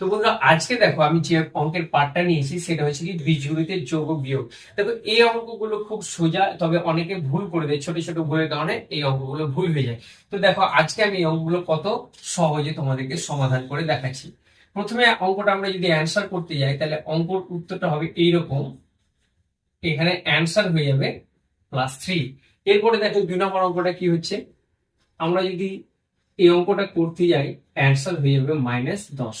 তো বন্ধুরা, আজকে দেখো আমি যে অঙ্কের পার্টটা নিয়েছি, সেটা হচ্ছে কি বীজগণিতে যোগ বিয়োগ। দেখো, এই অঙ্কগুলো খুব সোজা, তবে অনেকে ভুল করে দেয়, ছোট ছোট বইয়ের কারণে এই অঙ্কগুলো ভুল হয়ে যায়। তো দেখো, আজকে আমি এই অঙ্কগুলো কত সহজে তোমাদেরকে সমাধান করে দেখাচ্ছি। প্রথমে অঙ্কটা আমরা যদি অ্যান্সার করতে যাই, তাহলে অঙ্কর উত্তরটা হবে এইরকম। এখানে অ্যান্সার হয়ে যাবে প্লাস থ্রি এরপরে দেখো, দুই নম্বর অঙ্কটা কি হচ্ছে? আমরা যদি এই অঙ্কটা করতে যাই অ্যান্সার হয়ে যাবে মাইনাস দশ।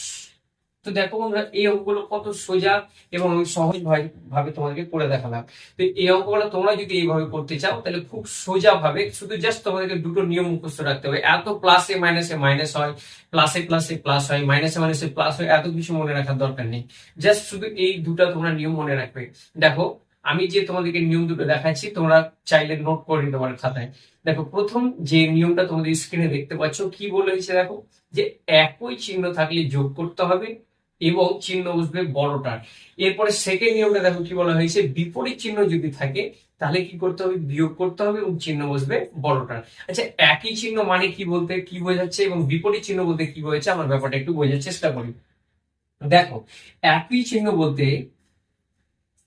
তো দেখো আমরা এই অঙ্কগুলো কত সোজা এবং সহজ ভাবে- তোমাদেরকে করে দেখালাম। তো এই অঙ্কগুলো তোমরা যদি এইভাবে করতে চাও, তাহলে খুব সোজা ভাবে শুধু জাস্ট তোমাদেরকে দুটো নিয়ম মুখস্থ রাখতে হবে। এত প্লাসে মাইনাসে মাইনাস হয় প্লাসে প্লাসে প্লাস হয় মাইনাসে মাইনাসে প্লাস হয়, এত কিছু মনে রাখার দরকার নেই। জাস্ট শুধু এই দুটো তোমরা নিয়ম মনে রাখবে। দেখো, আমি যে তোমাদেরকে নিয়ম দুটো দেখাচ্ছি, তোমরা চাইলে নোট করে নিতে পারো খাতায়। দেখো, প্রথম যে নিয়মটা তোমাদের স্ক্রিনে দেখতে পাচ্ছ, কি বলে হয়েছে দেখো? যে একই চিহ্ন থাকলে যোগ করতে হবে এবং চিহ্ন বসবে বড়টার এরপরে সেকেন্ড নিয়মটা দেখো কি বলা হয়েছে, বিপরীত চিহ্ন যদি থাকে, তাহলে কি করতে হবে? বিয়োগ করতে হবে এবং চিহ্ন বসবে বড়টার আচ্ছা একই চিহ্ন মানে কি বলতে কি বোঝাচ্ছে এবং বিপরীত চিহ্ন বলতে কি বোঝাচ্ছে? আমার ব্যাপারটা একটু বোঝার চেষ্টা করি দেখো, একই চিহ্ন বলতে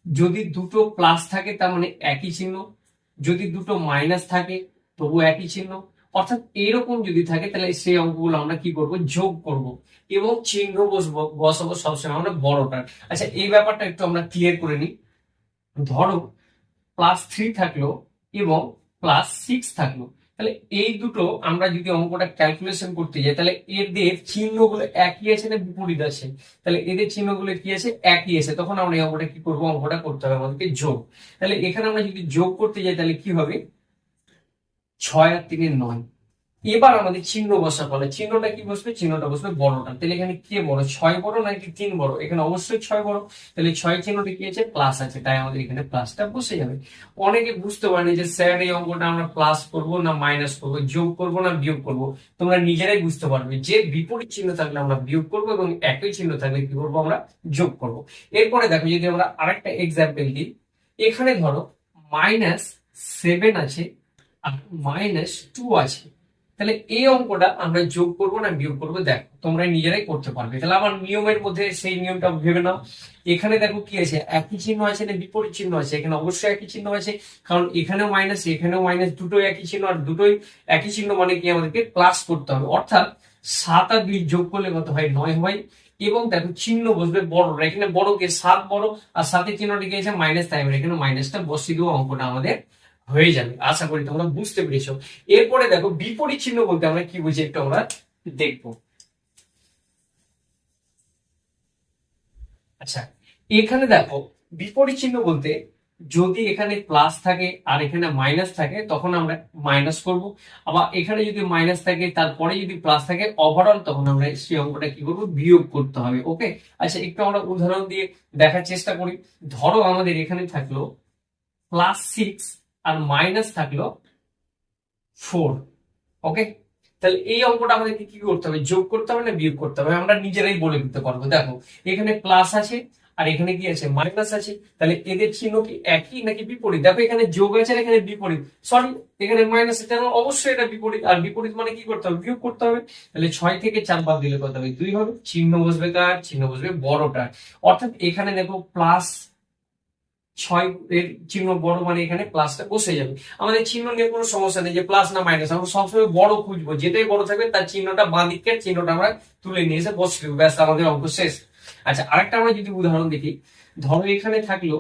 যদি দুটো প্লাস থাকে, তার মানে একই চিহ্ন। যদি দুটো মাইনাস থাকে তবু একই চিহ্ন। অর্থাৎ এরকম যদি থাকে, তাহলে সেই অঙ্কগুলো আমরা কি করব? যোগ করব। এবং চিহ্ন বসবো, বসাবো সবসময়, আমরা বড়টার। আচ্ছা এই ব্যাপারটা একটু আমরা ক্লিয়ার করে নিই। ধরো প্লাস থ্রি থাকল এবং প্লাস সিক্স থাকল। তাহলে এই দুটো আমরা যদি অঙ্কটা ক্যালকুলেশন করতে যাই, তাহলে এদের চিহ্নগুলো একই আছে না বিপরীত আছে? তাহলে এদের চিহ্নগুলো কি আছে? একই আছে। তখন আমরা এই অঙ্কটা কি করব? অঙ্কটা করতে হবে আমাদেরকে যোগ। তাহলে এখানে আমরা যদি যোগ করতে যাই, তাহলে কি হবে? ছয় আর তিনের নয়। এবার আমাদের চিহ্ন বসা বলে চিহ্নটা কি বসবে? চিহ্নটা বসবে বড়টা। তাহলে এখানে কে বড়? ছয় বড় নাকি তিন বড়? এখানে অবশ্যই ছয় বড়। তাহলে ছয় চিহ্নটা কি আছে? প্লাস আছে। তাই আমাদের এখানে প্লাসটা বসে যাবে। অনেকে বুঝতে পারেনি যে স্যার এই অঙ্কটা আমরা প্লাস করব না মাইনাস করব, যোগ করব না বিয়োগ করব। তোমরা নিজেরাই বুঝতে পারবে যে বিপরীত চিহ্ন থাকলে আমরা বিয়োগ করব এবং একই চিহ্ন থাকলে কি করব? আমরা যোগ করব। এরপরে দেখো, যদি আমরা আরেকটা এক্সাম্পল দিই, এখানে ধরো মাইনাস সেভেন আছে মাইনাস টু আছে। তাহলে এই অঙ্কটা আমরা যোগ করব না বিয়োগ করব? দেখো তোমরা নিজেরাই করতে পারবে। তাহলে আমার নিয়মের মধ্যে সেই নিয়মটা ভেবে নাও। এখানে দেখো কি আছে? একই চিহ্ন আছে না বিপরীত চিহ্ন আছে? এখানে অবশ্যই একই চিহ্ন আছে। কারণ এখানেও মাইনাস এখানেও মাইনাস দুটোই একই চিহ্ন আর দুটোই একই চিহ্ন মানে কি? আমাদেরকে প্লাস করতে হবে। অর্থাৎ সাত আর দুই যোগ করলে কত হয়? নয় হয়। এবং দেখো চিহ্ন বসবে বড়রা। এখানে বড়কে সাত বড়, আর সাতের চিহ্নটা কি আছে? মাইনাস তাই এখানে মাইনাসটা বসিয়ে দেবো অঙ্কটা আমাদের হয়ে যাবে, আশা করি তোমরা বুঝতে পেরেছ। এরপরে দেখো, বিপরীত চিহ্ন বলতে আমরা কি বুঝি একটু আমরা দেখব। আচ্ছা এখানে দেখো, বিপরীত চিহ্ন বলতে যদি এখানে প্লাস থাকে আর এখানে মাইনাস থাকে, তখন আমরা মাইনাস করব। আবার এখানে যদি মাইনাস থাকে, তারপরে যদি প্লাস থাকে ওভারঅল তখন আমরা সেই অঙ্কটা কি করব? বিয়োগ করতে হবে ওকে আচ্ছা একটু আমরা উদাহরণ দিয়ে দেখার চেষ্টা করি। ধরো আমাদের এখানে থাকল প্লাস সিক্স আর মাইনাস থাকল ফোর ওকে তাহলে এই অঙ্কটা আমাদেরকে কি করতে হবে? যোগ করতে হবে না বিয়োগ করতে হবে? আমরা নিজেরাই বলে দিতে পারব। দেখো, এখানে প্লাস আছে আর এখানে কি আছে? মাইনাস আছে। তাহলে এদের চিহ্ন কি একই নাকি বিপরীত? দেখো, এখানে যোগ আছে আর এখানে বিপরীত। সরি এখানে মাইনাস আছে। মানে অবশ্যই এটা বিপরীত। আর বিপরীত মানে কি করতে হবে? বিয়োগ করতে হবে। তাহলে ছয় থেকে চার বাদ দিলে কত হবে? দুই হবে। চিহ্ন বসবে কার? চিহ্ন বসবে বড়টার। অর্থাৎ এখানে দেখো প্লাস ছয় এর চিহ্ন বড় মানে এখানে প্লাসটা বসে যাবে। আমাদের চিহ্ন নিয়ে কোনো সমস্যা নেই যে প্লাস না মাইনাস আমরা সবসময় বড় খুঁজবো। যেটাই বড় থাকবে তার চিহ্নটা বাঁ দিকের চিহ্নটা আমরা তুলে নিয়ে এসে বসে দেবো। ব্যাস, আমাদের অঙ্ক শেষ। আচ্ছা আরেকটা আমরা যদি উদাহরণ দেখি, ধরো এখানে থাকল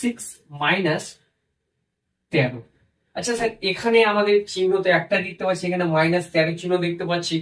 সিক্স মাইনাস তেরো। আচ্ছা স্যার, এখানে আমাদের চিহ্নতে একটা দেখতে পাচ্ছি, এখানে মাইনাস তেরো চিহ্ন দেখতে পাচ্ছি।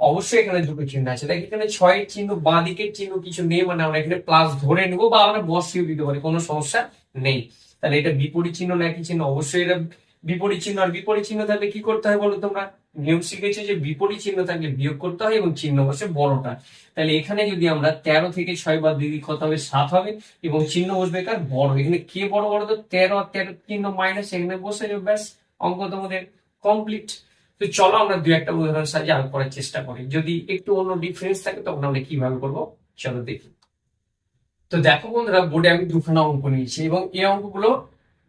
অবশ্যই এখানে দুটো চিহ্ন আছে। দেখ, এখানে ছয়ের চিহ্ন, বা দিকের চিহ্ন কিছু নেই মানে আমরা এখানে প্লাস ধরে নেব বা আমরা বসিয়ে দিতে পারি, কোনো সমস্যা নেই। তাহলে এটা বিপরীত চিহ্ন না একই চিহ্ন? অবশ্যই এটা বিপরীত চিহ্ন আর বিপরীত চিহ্ন থাকলে কি করতে হয় বলো তোমরা? নিয়ম শিখেছো যে বিপরীত চিহ্ন থাকলে বিয়োগ করতে হয় এবং চিহ্ন বসে বড়টা। তাহলে এখানে যদি আমরা তেরো থেকে ছয় বাদ দিদি কত হবে সাত হবে এবং চিহ্ন বসবে কার? বড়। এখানে কে বড় বড়? তো তেরো আর তেরো চিহ্ন মাইনাস এখানে বসে যাবে, ব্যাস, অঙ্ক তোমাদের কমপ্লিট তো চলো আমরা দু একটা উদাহরণ সাহায্যে আরও করার চেষ্টা করি। যদি একটু অন্য ডিফারেন্স থাকে, তখন আমরা কীভাবে করব? চলো দেখি। তো দেখো বন্ধুরা বোর্ডে আমি দুখানা অঙ্ক নিয়েছি এবং এই অঙ্কগুলো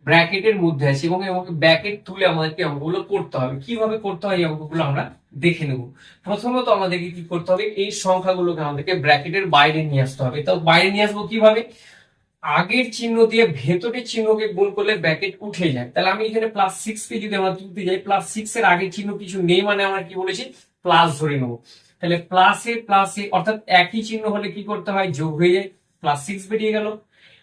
ব্র্যাকেটের মধ্যে আছে এবং এবং ব্র্যাকেট তুলে আমাদেরকে অঙ্কগুলো করতে হবে। কীভাবে করতে হয় এই অঙ্কগুলো আমরা দেখে নেব। প্রথমত আমাদেরকে কি করতে হবে? এই সংখ্যাগুলোকে আমাদেরকে ব্র্যাকেটের বাইরে নিয়ে আসতে হবে। তো বাইরে নিয়ে আসব কীভাবে? আগের চিহ্ন দিয়ে ভেতরের চিহ্নকে গুণ করলে ব্র্যাকেট উঠে যায়। তাহলে আমি এখানে প্লাস সিক্স কে যদি আমরা তুলতে যাই প্লাস সিক্স এর আগের চিহ্ন কিছু নেই মানে আমরা কি বলেছি? প্লাস ধরে নেব। তাহলে প্লাসে প্লাসে অর্থাৎ একই চিহ্ন হলে কি করতে হয়? যোগ হয়ে যায়। প্লাস সিক্স বেরিয়ে গেল।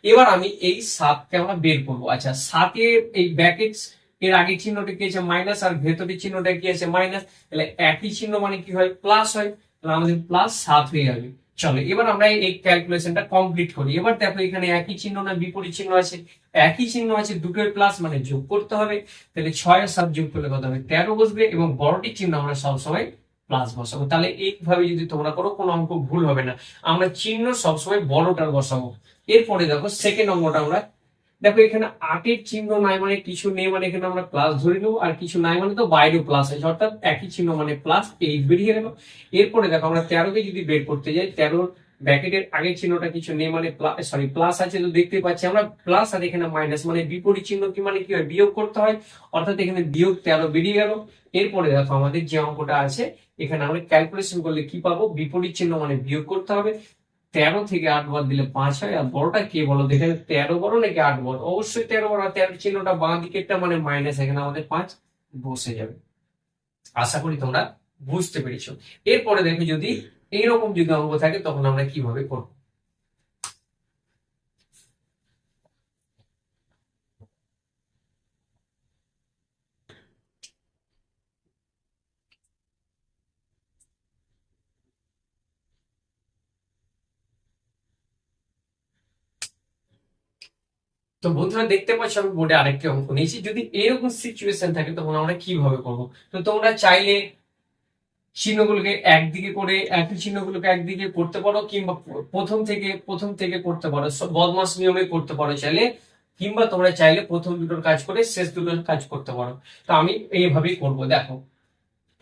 এবার আমি এই সাতকে আমরা বের করব। আচ্ছা সাতে এই ব্র্যাকেট এর আগের চিহ্নটা কি আছে? মাইনাস আর ভেতরের চিহ্নটা কি আছে? মাইনাস তাহলে একই চিহ্ন মানে কি হয়? প্লাস হয়। তাহলে আমাদের প্লাস সাত হয়ে যাবে। চলো এবার আমরা এই ক্যালকুলেশনটা কমপ্লিট করি। এবার দেখো, এখানে একই চিহ্ন না, বিপরীত চিহ্ন আছে। একই চিহ্ন আছে, দুটোর প্লাস মানে যোগ করতে হবে। তাহলে ছয় আর সাত যোগ করলে কত হবে? তেরো বসবে এবং বড়টির চিহ্ন আমরা সবসময় প্লাস বসাবো। তাহলে এইভাবে যদি তোমরা করো, কোনো অঙ্ক ভুল হবে না। আমরা চিহ্ন সবসময় বড়টার বসাবো। এরপরে দেখো সেকেন্ড অঙ্কটা আমরা দেখো, এখানে আটের চিহ্ন নাই মানে কিছু নেই মানে এখানে আমরা প্লাস ধরে নেব, আর কিছু নাই মানে তো বাইরেও প্লাস আছে। অর্থাৎ একই চিহ্ন মানে প্লাস এইট বেরিয়ে গেল। এরপরে দেখো, আমরা তেরোকে যদি বের করতে যাই তেরোর ব্র্যাকেটের আগের চিহ্নটা কিছু নেই মানে সরি প্লাস আছে তো দেখতে পাচ্ছি আমরা। প্লাস আর এখানে মাইনাস মানে বিপরীত চিহ্ন কি মানে কি হয়? বিয়োগ করতে হয়। অর্থাৎ এখানে বিয়োগ তেরো বেরিয়ে গেল। এরপরে দেখো, আমাদের যে অঙ্কটা আছে, এখানে আমরা ক্যালকুলেশন করলে কি পাবো? বিপরীত চিহ্ন মানে বিয়োগ করতে হবে। তেরো থেকে আট বার দিলে পাঁচ হয়, আর বড়টা কে বলো? দেখে তেরো বড় নাকি আট বড় অবশ্যই তেরো বড় আর তেরো চিহ্নটা বাঁ দিকেরটা মানে মাইনাস এখানে আমাদের পাঁচ বসে যাবে। আশা করি তোমরা বুঝতে পেরেছ। এরপরে দেখো যদি এইরকম যদি অঙ্গ থাকে, তখন আমরা কীভাবে করব? তো বন্ধুরা দেখতে পাচ্ছ আমি বোর্ডে আরেকটি অঙ্ক নিয়েছি। যদি এরকম সিচুয়েশন থাকে, তখন আমরা কীভাবে করব? তো তোমরা চাইলে চিহ্নগুলোকে একদিকে করে, একই চিহ্নগুলোকে একদিকে করতে পারো, কিংবা প্রথম থেকে প্রথম থেকে করতে পারো। বদমাস নিয়মে করতে পারো চাইলে, কিংবা তোমরা চাইলে প্রথম দুটোর কাজ করে শেষ দুটোর কাজ করতে পারো। তো আমি এইভাবেই করব, দেখো।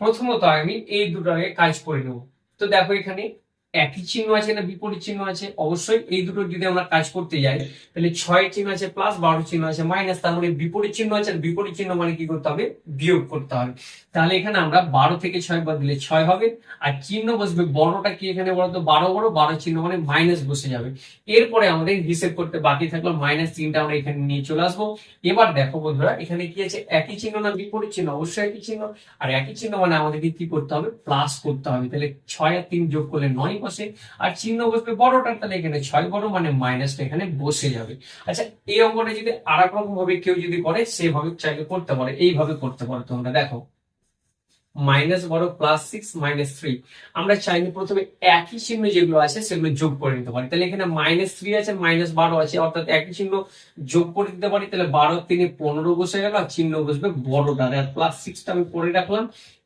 প্রথমত আমি এই দুটোর কাজ করে নেব। তো দেখো এখানে একই চিহ্ন আছে না বিপরীত চিহ্ন আছে? অবশ্যই এই দুটো যদি আমরা কাজ করতে যাই, তাহলে ছয় চিহ্ন আছে প্লাস বারো চিহ্ন আছে মাইনাস তার মানে বিপরীত চিহ্ন আছে আর বিপরীত চিহ্ন মানে কি করতে হবে? বিয়োগ করতে হবে। তাহলে এখানে আমরা বারো থেকে ছয় বাদ দিলে ছয় হবে। আর চিহ্ন বসবে বড়টা কি এখানে বলতো? বারো বড়, বারো চিহ্ন মানে মাইনাস বসে যাবে। এরপরে আমাদের হিসেব করতে বাকি থাকল মাইনাস তিনটা আমরা এখানে নিয়ে চলে আসব। এবার দেখো বন্ধুরা, এখানে কি আছে? একই চিহ্ন না বিপরীত চিহ্ন? অবশ্যই একই চিহ্ন। আর একই চিহ্ন মানে আমাদেরকে কি করতে হবে? প্লাস করতে হবে। তাহলে ছয় আর তিন যোগ করলে নয় বসে আর চিহ্ন বসবে বড়টার তাহলে এখানে ছয় বড় মানে মাইনাসটা এখানে বসে যাবে। আচ্ছা এই অঙ্কটা যদি আর এক রকম ভাবে কেউ যদি করে, সেভাবে চাইলে করতে পারে, এইভাবে করতে পারো তোমরা। দেখো মাইনাস বড় প্লাস সিক্স মাইনাস থ্রি আমরা চাইলে প্রথমে একই চিহ্ন যেগুলো আছে সেগুলো যোগ করে নিতে পারি। তাহলে এখানে মাইনাস থ্রি আছে মাইনাস বারো আছে, অর্থাৎ একই চিহ্ন যোগ করে দিতে পারি। তাহলে বারো তিনে পনেরো বসে গেল আর চিহ্ন বসবে বড়টা। আর প্লাস সিক্সটা আমি পরে রাখলাম।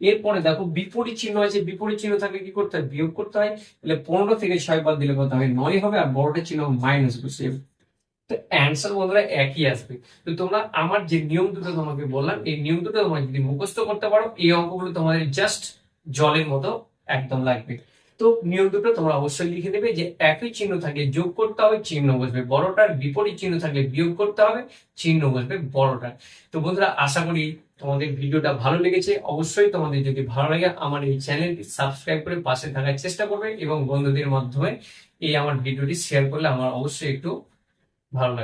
এরপরে দেখো বিপরীত চিহ্ন আছে, বিপরীত চিহ্ন থাকলে কি করতে হয়? বিয়োগ করতে হয়। তাহলে পনেরো থেকে ছয় বাদ দিলে কত হয়? নয় হবে, আর বড়টা চিহ্ন মাইনাস বসে তো অ্যান্সার বন্ধুরা একই আসবে। তো তোমরা আমার যে নিয়ম দুটো তোমাকে বললাম, এই নিয়ম দুটো তোমরা যদি মুখস্থ করতে পারো, এই অঙ্কগুলো তোমাদের জাস্ট জলের মতো একদম লাগবে। তো নিয়ম দুটো তোমরা অবশ্যই লিখে দেবে যে একই চিহ্ন থাকলে যোগ করতে হবে, চিহ্ন বসবে বড়টার বিপরীত চিহ্ন থাকলে বিয়োগ করতে হবে, চিহ্ন বসবে বড়টার। তো বন্ধুরা আশা করি তোমাদের ভিডিওটা ভালো লেগেছে। অবশ্যই তোমাদের যদি ভালো লাগে আমার এই চ্যানেলটি সাবস্ক্রাইব করে পাশে থাকার চেষ্টা করবে এবং বন্ধুদের মাধ্যমে এই আমার ভিডিওটি শেয়ার করলে আমার অবশ্যই একটু ভালো লাগবে।